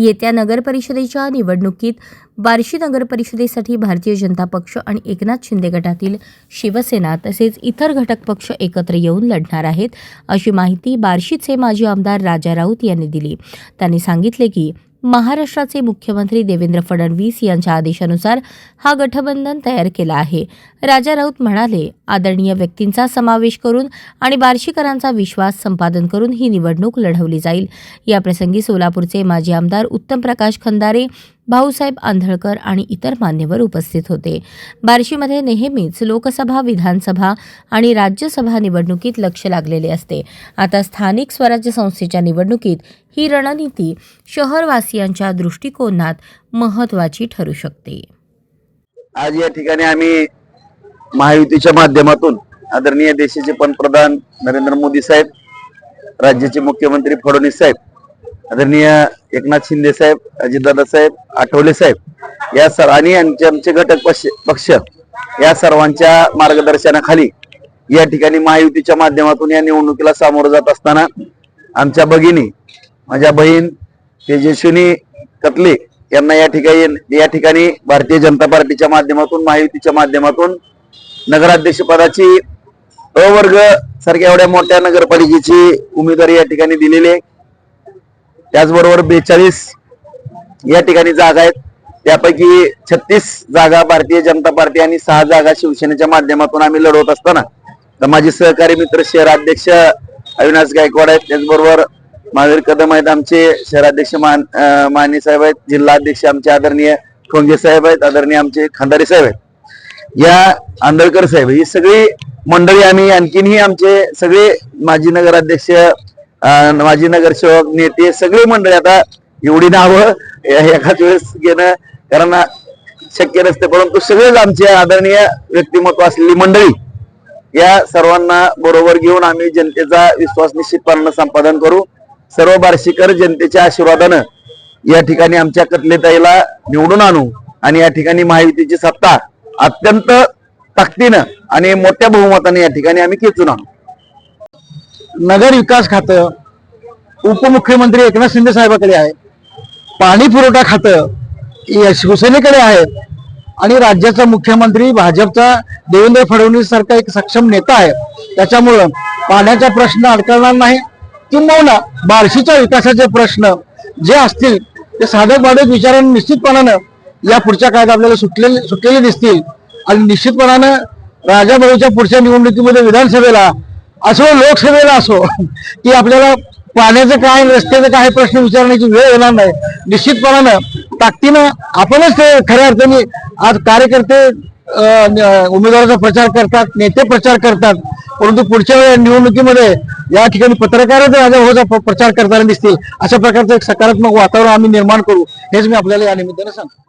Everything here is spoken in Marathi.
येत्या नगरपरिषदेच्या निवडणुकीत बार्शी नगरपरिषदेसाठी भारतीय जनता पक्ष आणि एकनाथ शिंदे गटातील शिवसेना तसेच इतर घटक पक्ष एकत्र येऊन लढणार आहेत अशी माहिती बार्शीचे माजी आमदार राजा राऊत यांनी दिली. त्यांनी सांगितले की महाराष्ट्राचे मुख्यमंत्री देवेंद्र फडणवीस यांच्या आदेशानुसार हा गठबंधन तयार केला आहे. राजा राऊत म्हणाले आदरणीय व्यक्तींचा समावेश करून आणि बार्शीकरांचा विश्वास संपादन करून ही निवडणूक लढवली जाईल. याप्रसंगी सोलापूरचे माजी आमदार उत्तम प्रकाश खंदारे भाऊसाहेब आंधळकर आणि इतर मान्यवर उपस्थित होते. बार्शीमध्ये नेहमीच लोकसभा विधानसभा आणि राज्यसभा निवडणुकीत लक्ष लागलेले असते. आता स्थानिक स्वराज्य संस्थेच्या निवडणुकीत ही रणनीती शहरवासियांच्या दृष्टिकोनात महत्त्वाची ठरू शकते. आज या ठिकाणी आम्ही महायुतीच्या माध्यमातून आदरणीय देशाचे पंतप्रधान नरेंद्र मोदी साहेब राज्याचे मुख्यमंत्री फडणवीस साहेब आदरणीय एकनाथ शिंदे साहेब अजितदादा साहेब आठवले साहेब या सर आणि आमचे आमचे घटक पक्ष पक्ष या सर्वांच्या मार्गदर्शनाखाली या ठिकाणी महायुतीच्या माध्यमातून या निवडणुकीला सामोरं जात असताना आमच्या भगिनी माझ्या बहीण तेजस्विनी कतले यांना या ठिकाणी या ठिकाणी भारतीय जनता पार्टीच्या माध्यमातून महायुतीच्या माध्यमातून नगराध्यक्षपदाची अवर्ग सारख्या एवढ्या मोठ्या नगरपालिकेची उमेदवारी या ठिकाणी दिलेली आहे. त्याचबरोबर बेचाळीस या ठिकाणी जागा आहेत. त्यापैकी छत्तीस जागा भारतीय जनता पार्टी आणि सहा जागा शिवसेनेच्या माध्यमातून आम्ही लढवत असताना. तर माझे सहकारी मित्र शहराध्यक्ष अविनाश गायकवाड आहेत. त्याचबरोबर महावीर कदम आहेत आमचे शहराध्यक्ष मान अं, माने साहेब आहेत. जिल्हाध्यक्ष आमचे आदरणीय ठोंगे साहेब आहेत. आदरणीय आमचे खंदारे साहेब आहेत. या आंदळकर साहेब ही सगळी मंडळी आम्ही आणखीनही आमचे सगळे माजी नगराध्यक्ष माजी नगरसेवक नेते सगळे मंडळी आता एवढी नावं एकाच वेळेस घेणं कारण शक्य नसते परंतु सगळेच आमचे आदरणीय व्यक्तिमत्व असलेली मंडळी या सर्वांना बरोबर घेऊन आम्ही जनतेचा विश्वास निश्चितपणानं संपादन करू. सर्व बार्शीकर जनतेच्या आशीर्वादानं या ठिकाणी आमच्या कतलेताईला निवडून आणू आणि या ठिकाणी महायुतीची सत्ता अत्यंत ताकदीनं आणि मोठ्या बहुमताने या ठिकाणी आम्ही खेचून आणू. नगर विकास खातं उपमुख्यमंत्री एकनाथ शिंदे साहेबाकडे आहे. पाणी पुरवठा खातं शिवसेनेकडे आहे. आणि राज्याचा मुख्यमंत्री भाजपचा देवेंद्र फडणवीस सारखा एक सक्षम नेता आहे. त्याच्यामुळं पाण्याचा प्रश्न अडकळणार नाही. किंबहुना बार्शीच्या विकासाचे प्रश्न जे असतील ते साधक बाधक विचाराने निश्चितपणानं या पुढच्या काळात आपल्याला सुटलेले सुटलेले दिसतील. आणि निश्चितपणानं राजाभाऊच्या पुढच्या निवडणुकीमध्ये विधानसभेला असो लोकसभेला असो की आपल्याला पाण्याचं काय रस्त्याचं काय प्रश्न विचारण्याची वेळ येणार नाही. निश्चितपणानं ताकदीनं आपणच खऱ्या अर्थाने आज कार्यकर्ते उमेदवाराचा प्रचार करतात नेते प्रचार करतात. परंतु पुढच्या वेळी निवडणुकीमध्ये या ठिकाणी पत्रकारच राजाभाऊचा प- प्रचार करताना दिसतील. अशा प्रकारचं एक सकारात्मक वातावरण आम्ही निर्माण करू. हेच मी आपल्याला या निमित्तानं सांगतो.